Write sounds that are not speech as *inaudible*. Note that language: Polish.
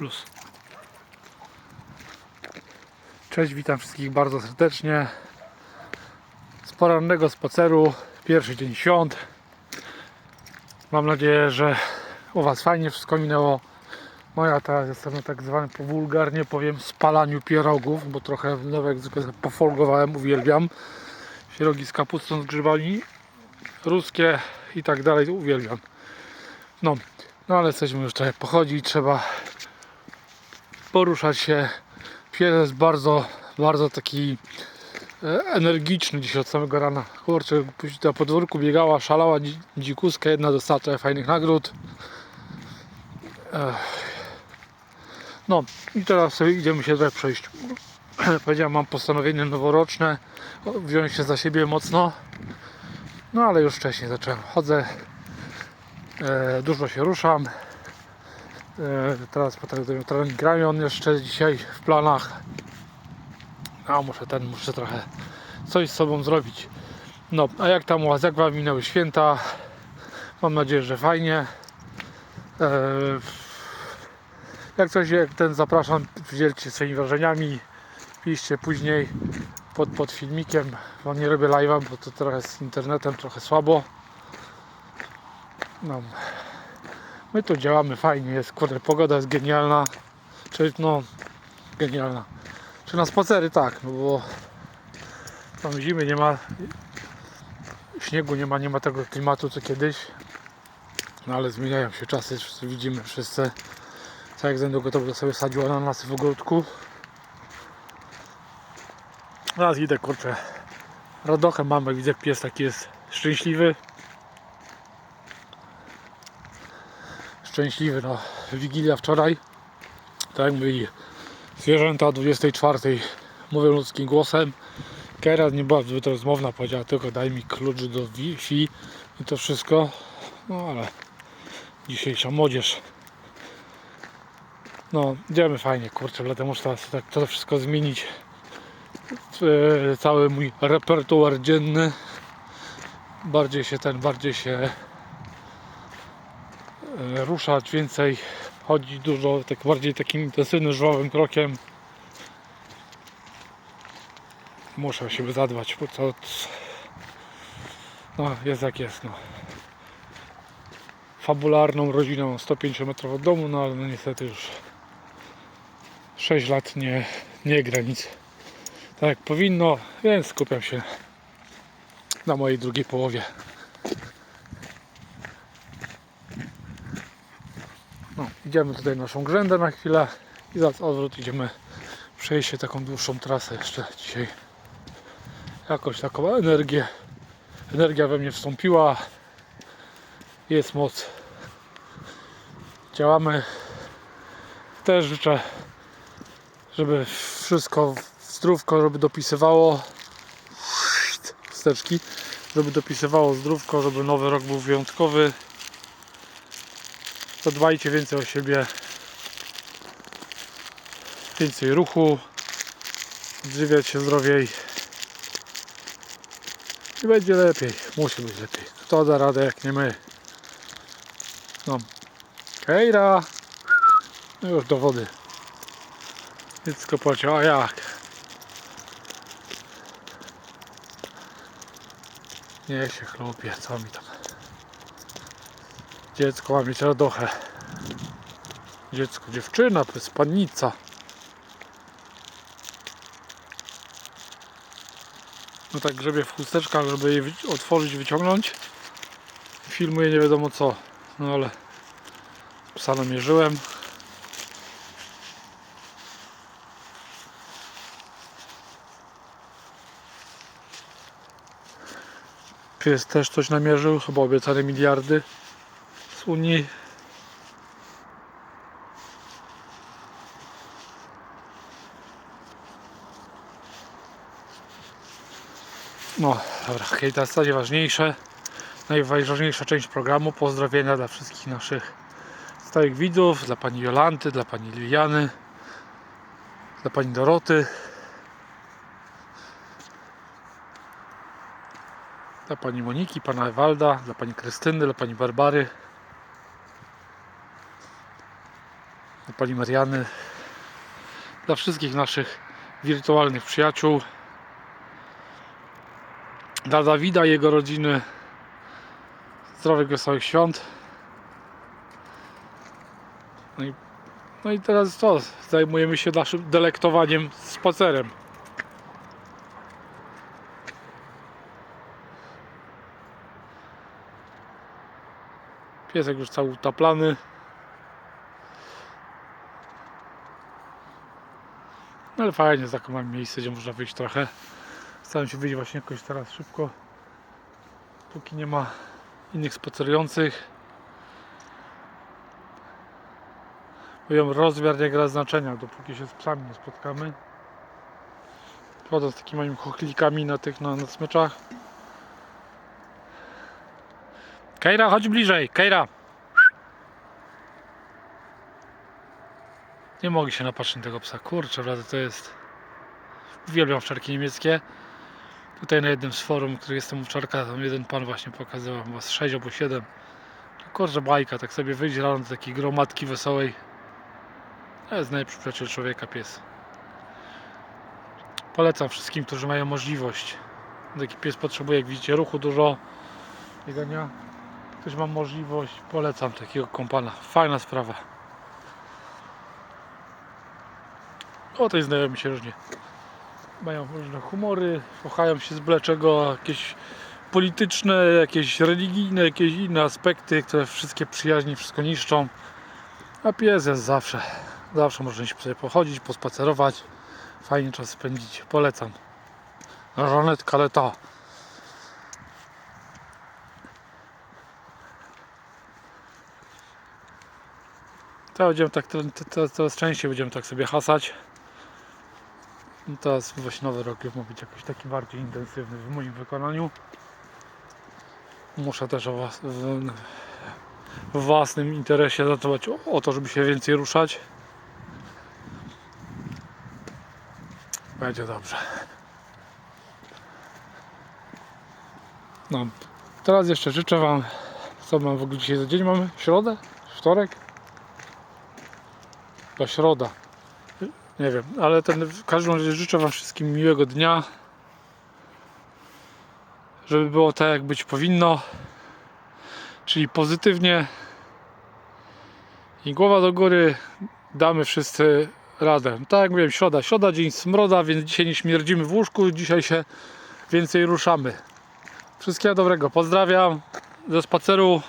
Luz. Cześć, witam wszystkich bardzo serdecznie. Z porannego spaceru, pierwszy dzień świąt. Mam nadzieję, że u Was fajnie wszystko minęło. No teraz jestem na tak zwanym wulgarnie powiem spalaniu pierogów, bo trochę no, jak zwykle pofolgowałem, uwielbiam. Pierogi z kapustą, z grzybami, ruskie i tak dalej, uwielbiam. No, no ale jesteśmy już trochę pochodzić, trzeba poruszać się. Pies jest bardzo, bardzo taki e, energiczny dzisiaj od samego rana. Kurczę, na podwórku biegała, szalała dzi- dzikuska, jedna dostała trochę fajnych nagród. No i teraz sobie idziemy się tutaj przejść. *clears throat* Powiedziałem, mam postanowienie noworoczne, wziąć się za siebie mocno. No ale już wcześniej zacząłem. Chodzę, e, dużo się ruszam. E, teraz potem do trening ramion jeszcze dzisiaj w planach. A muszę ten, muszę trochę coś z sobą zrobić. No, a jak tam u Was, jak Wam minęły święta? Mam nadzieję, że fajnie. E, jak coś, jak ten zapraszam, dzielcie swoimi wrażeniami. Piszcie później pod, pod filmikiem, bo nie robię live'a, bo to trochę z internetem trochę słabo. No. My tu działamy fajnie, jest kurde, pogoda jest genialna. Czy no genialna. Czy na spacery tak, no bo tam zimy nie ma śniegu nie ma, nie ma tego klimatu co kiedyś. No ale zmieniają się czasy, wszyscy widzimy wszyscy. Co jak będę gotowy, to sobie sadził ananasy w ogródku. Teraz idę kurczę. Radochę mamy, widzę pies taki jest szczęśliwy. Szczęśliwy, no. Wigilia wczoraj. Tak jak mówili zwierzęta o 24 mówią ludzkim głosem. Kera nie była zbyt rozmowna, powiedziała tylko daj mi klucz do Wi-Fi i to wszystko. No ale dzisiejsza młodzież. No, idziemy fajnie, kurczę, dlatego muszę tak to wszystko zmienić. E, Cały mój repertuar dzienny. Bardziej się ten, bardziej się ruszać, więcej chodzić dużo, tak bardziej takim intensywnym, żwawym krokiem. Muszę o siebie zadbać, bo to no, jest jak jest, no. Fabularną rodziną mam 105 metrów od domu, no ale no niestety już 6 lat nie, nie gra nic tak jak powinno, więc skupiam się na mojej drugiej połowie. No, idziemy tutaj naszą grzędę na chwilę i zaraz odwrót idziemy przejść się taką dłuższą trasę jeszcze dzisiaj. Jakoś taką energię, energia we mnie wstąpiła, jest moc. Działamy. Też życzę, żeby wszystko zdrówko, żeby dopisywało wsteczki, żeby dopisywało zdrówko, żeby nowy rok był wyjątkowy. Zadbajcie więcej o siebie, więcej ruchu, odżywiać się zdrowiej i będzie lepiej, musi być lepiej. Kto da radę jak nie my? No, hejra! No już do wody. Dziecko płaciło, a jak? Nie się chlupie, co mi tam. Dziecko ma mieć radochę. Dziecko, dziewczyna, to jest pannica. No tak grzebie w chusteczkach, żeby je otworzyć, wyciągnąć. Filmuję nie wiadomo co. No ale psa namierzyłem. Pies też coś namierzył, chyba obiecane miliardy Unii. No, dobra, okej, teraz najważniejsze, najważniejsza część programu. Pozdrowienia dla wszystkich naszych stałych widzów, dla pani Jolanty, dla pani Liliany, dla pani Doroty. Dla pani Moniki, pana Ewalda, dla pani Krystyny, dla pani Barbary. Dla Polimeriany. Dla wszystkich naszych wirtualnych przyjaciół. Dla Dawida i jego rodziny. Zdrowych, wesołych świąt. No i, no i teraz co? Zajmujemy się naszym delektowaniem spacerem. Piesek już cały utaplany. Ale fajnie, taką miejsce, gdzie można wyjść trochę. Staram się wyjść właśnie jakoś teraz szybko. Póki nie ma innych spacerujących. Mówią, rozmiar nie gra znaczenia, dopóki się z psami nie spotkamy. Chodzę z takimi moimi chochlikami na tych na, na smyczach. Kejra, chodź bliżej, Kejra! Nie mogę się napatrzeć na tego psa. Kurczę, prawda, to jest... Uwielbiam wczarki niemieckie. Tutaj na jednym z forum, który jestem u wczarka, tam jeden pan właśnie pokazywał, chyba z 6 albo 7. Kurczę, bajka, tak sobie wyjść rano do takiej gromadki wesołej. To jest najlepszy przyjaciel człowieka, pies. Polecam wszystkim, którzy mają możliwość. Taki pies potrzebuje, jak widzicie, ruchu dużo. Biegania. Ktoś ma możliwość, polecam takiego kompana. Fajna sprawa. O tej znajomi się różnie. Mają różne humory, kochają się z byle jakieś polityczne, jakieś religijne, jakieś inne aspekty, które wszystkie przyjaźnie wszystko niszczą. A pies jest zawsze. Zawsze można się sobie pochodzić, pospacerować. Fajnie czas spędzić. Polecam. Żanet Kaleta. To będziemy tak, coraz częściej będziemy tak sobie hasać. Teraz właśnie nowy rok ma być jakiś taki bardziej intensywny w moim wykonaniu. Muszę też was, w, w własnym interesie zadbać o, o to, żeby się więcej ruszać. Będzie dobrze. No, teraz jeszcze życzę Wam, co mam w ogóle dzisiaj za dzień mamy? Środę? Wtorek? To środa. Nie wiem, ale ten, w każdym razie życzę Wam wszystkim miłego dnia. Żeby było tak, jak być powinno. Czyli pozytywnie. I głowa do góry. Damy wszyscy radę. Tak jak mówiłem, środa. Środa, dzień smroda, więc dzisiaj nie śmierdzimy w łóżku. Dzisiaj się więcej ruszamy. Wszystkiego dobrego. Pozdrawiam ze spaceru